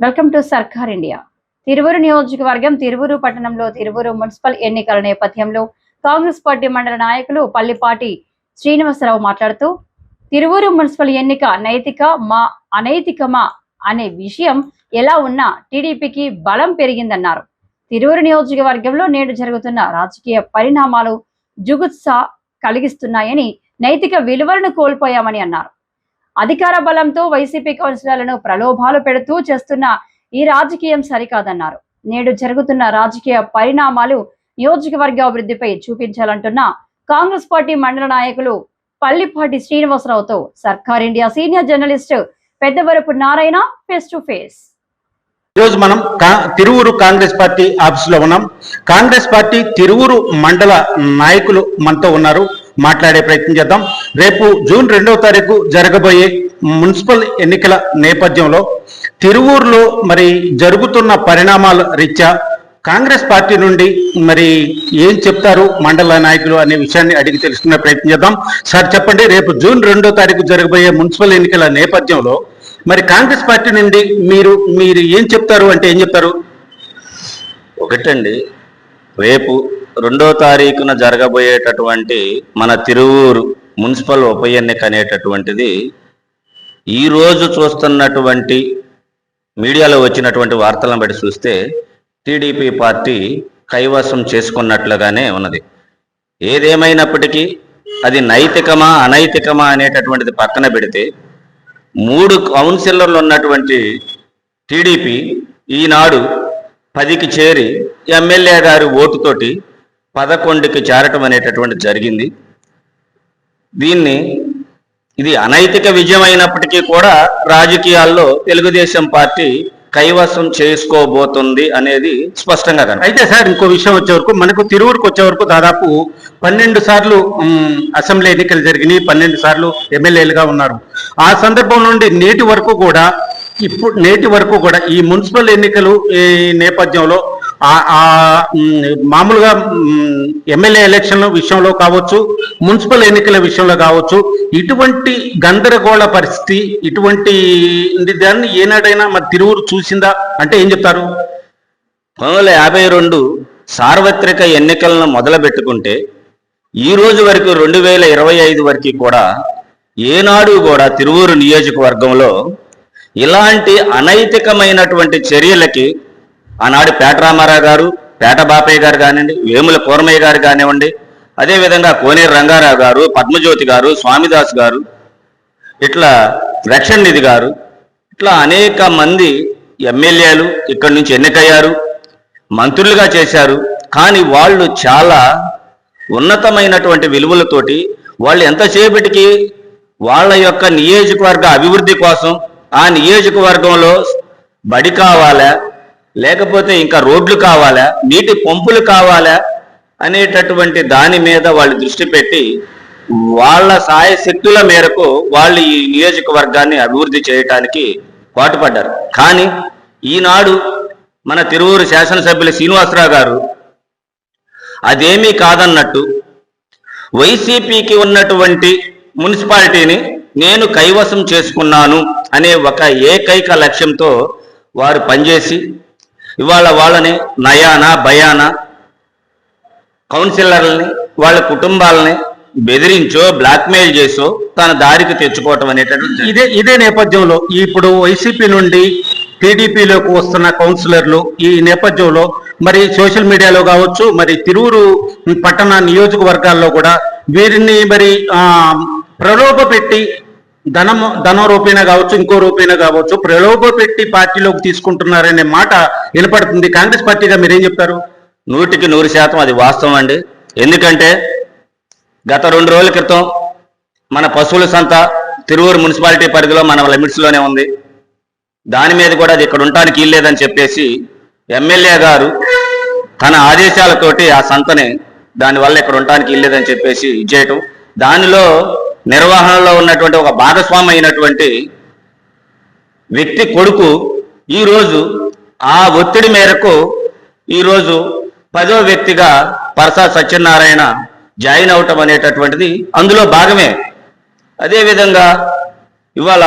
Welcome to Sarkar India. Tiruvuru నియోజకవర్గం తిరువురు పట్టణంలో Tiruvuru municipal ఎన్నికల నేపథ్యంలో కాంగ్రెస్ పార్టీ మండల నాయకులు పల్లిపాటి శ్రీనివాసరావు మాట్లాడుతూ తిరువురు మున్సిపల్ ఎన్నిక నైతిక మా అనైతికమా అనే విషయం ఎలా ఉన్నా టీడీపీకి బలం పెరిగిందన్నారు. తిరువురు నియోజకవర్గంలో నేడు జరుగుతున్న రాజకీయ పరిణామాలు జుగుత్స కలిగిస్తున్నాయని నైతిక విలువలను కోల్పోయామని అన్నారు. అధికార బలంతో వైసీపీ కౌన్సిలర్లను ప్రలోభాలు పెడుతూ చేస్తున్న ఈ రాజకీయం సరికాదన్నారు. నేడు జరుగుతున్న రాజకీయ పరిణామాలు నియోజకవర్గ అభివృద్ధిపై చూపించాలంటున్న కాంగ్రెస్ పార్టీ మండల నాయకులు Pallipati శ్రీనివాసరావుతో Sarkar India senior journalist Peddavarapu Narayana face to face ఈరోజు మనం తిరువురు కాంగ్రెస్ పార్టీ ఆఫీస్లో ఉన్నాం. కాంగ్రెస్ పార్టీ తిరువురు మండల నాయకులు మనతో ఉన్నారు. మాట్లాడే ప్రయత్నం చేద్దాం. రేపు జూన్ రెండవ తారీఖు జరగబోయే మున్సిపల్ ఎన్నికల నేపథ్యంలో తిరువూరులో మరి జరుగుతున్న పరిణామాల రీత్యా కాంగ్రెస్ పార్టీ నుండి మరి ఏం చెప్తారు మండల నాయకులు అనే విషయాన్ని అడిగి తెలుసుకునే ప్రయత్నం చేద్దాం. సార్ చెప్పండి రేపు జూన్ రెండో తారీఖు జరగబోయే మున్సిపల్ ఎన్నికల నేపథ్యంలో మరి కాంగ్రెస్ పార్టీ నుండి మీరు మీరు ఏం చెప్తారు అంటే ఏం చెప్తారు? ఒకటండి రేపు రెండో తారీఖున జరగబోయేటటువంటి మన తిరువూరు మున్సిపల్ ఉప ఎన్నిక అనేటటువంటిది ఈరోజు చూస్తున్నటువంటి మీడియాలో వచ్చినటువంటి వార్తలను బట్టి చూస్తే టీడీపీ పార్టీ కైవసం చేసుకున్నట్లుగానే ఉన్నది. ఏదేమైనప్పటికీ అది నైతికమా అనైతికమా అనేటటువంటిది పక్కన పెడితే మూడు కౌన్సిలర్లు ఉన్నటువంటి టీడీపీ ఈనాడు పదికి చేరి ఎమ్మెల్యే గారి ఓటుతోటి పదకొండుకి చేరటం అనేటటువంటి జరిగింది. దీన్ని ఇది అనైతిక విజయం అయినప్పటికీ కూడా రాజకీయాల్లో తెలుగుదేశం పార్టీ కైవసం చేసుకోబోతుంది అనేది స్పష్టంగా కనపడుతుంది. అయితే సార్ ఇంకో విషయం వచ్చే వరకు మనకు తిరువురుకు వచ్చే వరకు దాదాపు పన్నెండు సార్లు అసెంబ్లీ ఎన్నికలు జరిగినాయి పన్నెండు సార్లు ఎమ్మెల్యేలుగా ఉన్నారు. ఆ సందర్భం నుండి నేటి వరకు కూడా ఇప్పుడు నేటి వరకు కూడా ఈ మున్సిపల్ ఎన్నికలు ఈ నేపథ్యంలో మామూలుగా ఎమ్మెల్యే ఎలక్షన్ల విషయంలో కావచ్చు మున్సిపల్ ఎన్నికల విషయంలో కావచ్చు ఇటువంటి గందరగోళ పరిస్థితి ఇటువంటి దాన్ని ఏనాడైనా మరి తిరువురు చూసిందా? అంటే ఏం చెప్తారు? పంతొమ్మిది యాభై రెండు సార్వత్రిక ఎన్నికలను మొదలుపెట్టుకుంటే ఈ రోజు వరకు రెండు వేల ఇరవై ఐదు వరకు కూడా ఏనాడు కూడా తిరువూరు నియోజకవర్గంలో ఇలాంటి అనైతికమైనటువంటి చర్యలకి ఆనాడు పేటరామారావు గారు పేట బాపయ్య గారు కానివ్వండి వేముల కూరమయ్య గారు కానివ్వండి అదేవిధంగా కోనేరు రంగారావు గారు పద్మజ్యోతి గారు స్వామిదాస్ గారు ఇట్లా రక్షణ నిధి గారు ఇట్లా అనేక మంది ఎమ్మెల్యేలు ఇక్కడి నుంచి ఎన్నికయ్యారు మంత్రులుగా చేశారు. కానీ వాళ్ళు చాలా ఉన్నతమైనటువంటి విలువలతోటి వాళ్ళు ఎంతసేపటికి వాళ్ళ యొక్క నియోజకవర్గ అభివృద్ధి కోసం ఆ నియోజకవర్గంలో బడి కావాలా లేకపోతే ఇంకా రోడ్లు కావాలా? నీటి పంపులు కావాలా? అనేటటువంటి దాని మీద వాళ్ళు దృష్టి పెట్టి వాళ్ళ సాయ శక్తుల మేరకు వాళ్ళు ఈ నియోజకవర్గాన్ని అభివృద్ధి చేయటానికి పాటుపడ్డారు. కానీ ఈనాడు మన తిరువూరు శాసనసభ్యులు శ్రీనివాసరావు గారు అదేమీ కాదన్నట్టు వైసీపీకి ఉన్నటువంటి మున్సిపాలిటీని నేను కైవసం చేసుకున్నాను అనే ఒక ఏకైక లక్ష్యంతో వారు పనిచేసి ఇవాళ వాళ్ళని నయాన భయాన కౌన్సిలర్లని వాళ్ళ కుటుంబాలని బెదిరించో బ్లాక్మెయిల్ చేసో తన దారికి తెచ్చుకోవటం అనేటటువంటి ఇదే ఇదే నేపథ్యంలో ఇప్పుడు వైసీపీ నుండి టీడీపీలోకి వస్తున్న కౌన్సిలర్లు ఈ నేపథ్యంలో మరి సోషల్ మీడియాలో కావచ్చు మరి తిరువురు పట్టణ నియోజకవర్గాల్లో కూడా వీరిని మరి ప్రలోభ పెట్టి ధనము ధన రూపేణ కావచ్చు ఇంకో రూపేణ కావచ్చు ప్రలోభ పెట్టి పార్టీలోకి తీసుకుంటున్నారనే మాట వినపడుతుంది. కాంగ్రెస్ పార్టీగా మీరేం చెప్తారు? నూటికి నూరు శాతం అది వాస్తవం అండి. ఎందుకంటే గత రెండు రోజుల క్రితం మన పశువుల సంత తిరువూరు మున్సిపాలిటీ పరిధిలో మన లిమిట్స్లోనే ఉంది. దాని మీద కూడా అది ఇక్కడ ఉండటానికి ఇల్లేదని చెప్పేసి ఎమ్మెల్యే గారు తన ఆదేశాలతోటి ఆ సంతని దానివల్ల ఇక్కడ ఉండటానికి ఇల్లేదని చెప్పేసి ఇచ్చేయటం. దానిలో నిర్వహణలో ఉన్నటువంటి ఒక భాగస్వామి అయినటువంటి వ్యక్తి కొడుకు ఈరోజు ఆ ఒత్తిడి మేరకు ఈరోజు పదో వ్యక్తిగా పరసా సత్యనారాయణ జాయిన్ అవటం అనేటటువంటిది అందులో భాగమే. అదేవిధంగా ఇవాళ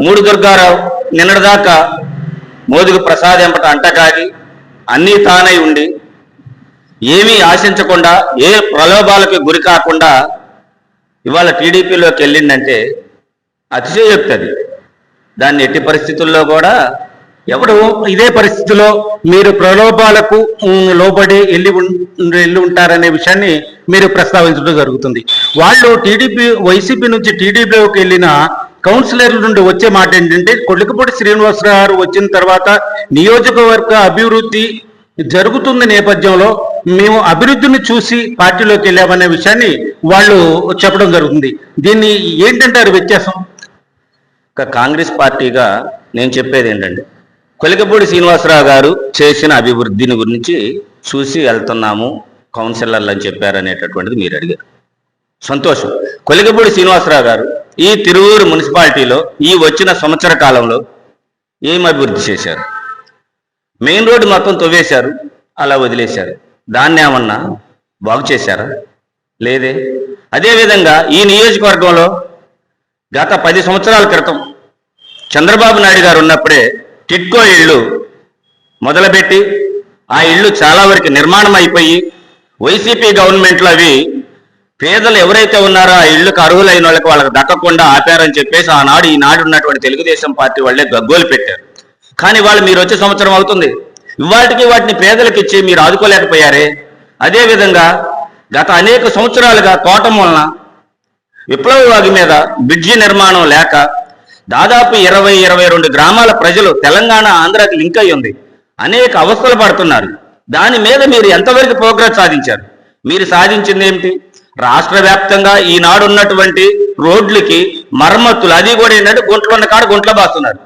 మూడు దుర్గారావు నిన్నటిదాకా మోదుగు ప్రసాద్ ఎంపట అంటకాగి అన్నీ తానై ఉండి ఏమీ ఆశించకుండా ఏ ప్రలోభాలకు గురి కాకుండా ఇవాళ టీడీపీలోకి వెళ్ళిందంటే అతిశయోక్తది దాన్ని ఎట్టి పరిస్థితుల్లో కూడా ఎవడు ఇదే పరిస్థితిలో మీరు ప్రలోభాలకు లోబడి వెళ్ళి వెళ్ళి ఉంటారనే విషయాన్ని మీరు ప్రస్తావించడం జరుగుతుంది. వాళ్ళు టీడీపీ వైసీపీ నుంచి టీడీపీలోకి వెళ్ళిన కౌన్సిలర్ల నుండి వచ్చే మాట ఏంటంటే కొలికపూడి శ్రీనివాసరావు గారు వచ్చిన తర్వాత నియోజకవర్గ అభివృద్ధి జరుగుతున్న నేపథ్యంలో మేము అభివృద్ధిని చూసి పార్టీలోకి వెళ్ళామనే విషయాన్ని వాళ్ళు చెప్పడం జరుగుతుంది. దీన్ని ఏంటంటారు వ్యత్యాసం? ఒక కాంగ్రెస్ పార్టీగా నేను చెప్పేది ఏంటంటే కొలికపూడి శ్రీనివాసరావు గారు చేసిన అభివృద్ధిని గురించి చూసి వెళ్తున్నాము కౌన్సిలర్లు అని చెప్పారు అనేటటువంటిది మీరు అడిగారు. సంతోషం. కొలికపూడి శ్రీనివాసరావు గారు ఈ తిరువూరు మున్సిపాలిటీలో ఈ వచ్చిన సంవత్సర కాలంలో ఏం అభివృద్ధి చేశారు? మెయిన్ రోడ్డు మొత్తం తవ్వేశారు అలా వదిలేశారు. దాన్ని ఏమన్నా బాగు చేశారా? లేదే. అదేవిధంగా ఈ నియోజకవర్గంలో గత పది సంవత్సరాల క్రితం చంద్రబాబు నాయుడు గారు ఉన్నప్పుడే టిట్కో ఇళ్ళు మొదలుపెట్టి ఆ ఇళ్ళు చాలా వరకు నిర్మాణం అయిపోయి వైసీపీ గవర్నమెంట్లో అవి పేదలు ఎవరైతే ఉన్నారో ఆ ఇళ్ళకు అర్హులైన వాళ్ళకి వాళ్ళకి దక్కకుండా ఆపారని చెప్పేసి ఆనాడు ఈనాడు ఉన్నటువంటి తెలుగుదేశం పార్టీ వాళ్ళే గగ్గోలు పెట్టారు. కానీ వాళ్ళు మీరు వచ్చే సంవత్సరం అవుతుంది. ఇవాటికి వాటిని పేదలకు ఇచ్చి మీరు ఆదుకోలేకపోయారే? అదేవిధంగా గత అనేక సంవత్సరాలుగా తోటం వలన విప్లవవాగి మీద బ్రిడ్జి నిర్మాణం లేక దాదాపు ఇరవై ఇరవై రెండు గ్రామాల ప్రజలు తెలంగాణ ఆంధ్రాకి లింక్ అయి ఉంది. అనేక అవస్థలు పడుతున్నారు. దాని మీద మీరు ఎంతవరకు ప్రోగ్రెస్ సాధించారు? మీరు సాధించింది ఏమిటి? రాష్ట్ర వ్యాప్తంగా ఈనాడు ఉన్నటువంటి రోడ్లకి మరమ్మతులు అది కూడా ఏంటంటే గుంటలు ఉన్న కాడ గుంటలో బాస్తున్నారు.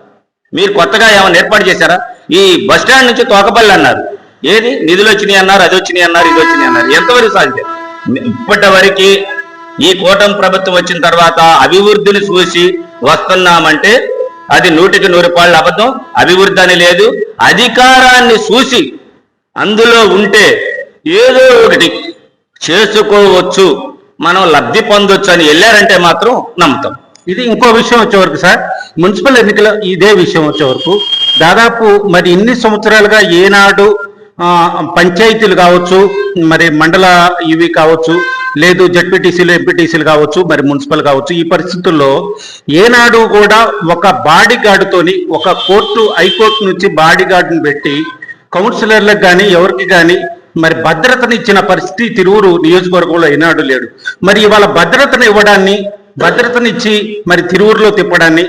మీరు కొత్తగా ఏమైనా ఏర్పాటు చేశారా? ఈ బస్ స్టాండ్ నుంచి తోకపల్లి అన్నారు. ఏది? నిధులు వచ్చినాయి అన్నారు అది వచ్చినాయి అన్నారు ఇది వచ్చినాయి అన్నారు. ఎంతవరకు సాధ్యం? ఇప్పటి వరకు ఈ కూటమి ప్రభుత్వం వచ్చిన తర్వాత అభివృద్ధిని చూసి వస్తున్నామంటే అది నూటికి నూరు పాళ్ళు అబద్ధం. అభివృద్ధి అని లేదు. అధికారాన్ని చూసి అందులో ఉంటే ఏదో ఒకటి చేసుకోవచ్చు. మనం లబ్ధి పొందొచ్చు అని వెళ్ళారంటే మాత్రం నమ్ముతాం. ఇది ఇంకో విషయం వచ్చే వరకు సార్ మున్సిపల్ ఎన్నికల ఇదే విషయం వచ్చే వరకు దాదాపు మరి ఇన్ని సంవత్సరాలుగా ఏనాడు పంచాయతీలు కావచ్చు మరి మండల ఇవి కావచ్చు లేదు జడ్పీటీసీలు ఎంపీటీసీలు కావచ్చు మరి మున్సిపల్ కావచ్చు ఈ పరిస్థితుల్లో ఏనాడు కూడా ఒక బాడీ గార్డుతోని ఒక కోర్టు హైకోర్టు నుంచి బాడీ గార్డును పెట్టి కౌన్సిలర్లకు కానీ ఎవరికి కానీ మరి భద్రతను ఇచ్చిన పరిస్థితి తిరువురు నియోజకవర్గంలో ఏనాడు లేడు. మరి ఇవాళ భద్రతను ఇవ్వడాన్ని భద్రతనిచ్చి మరి తిరువురులో తిప్పడాన్ని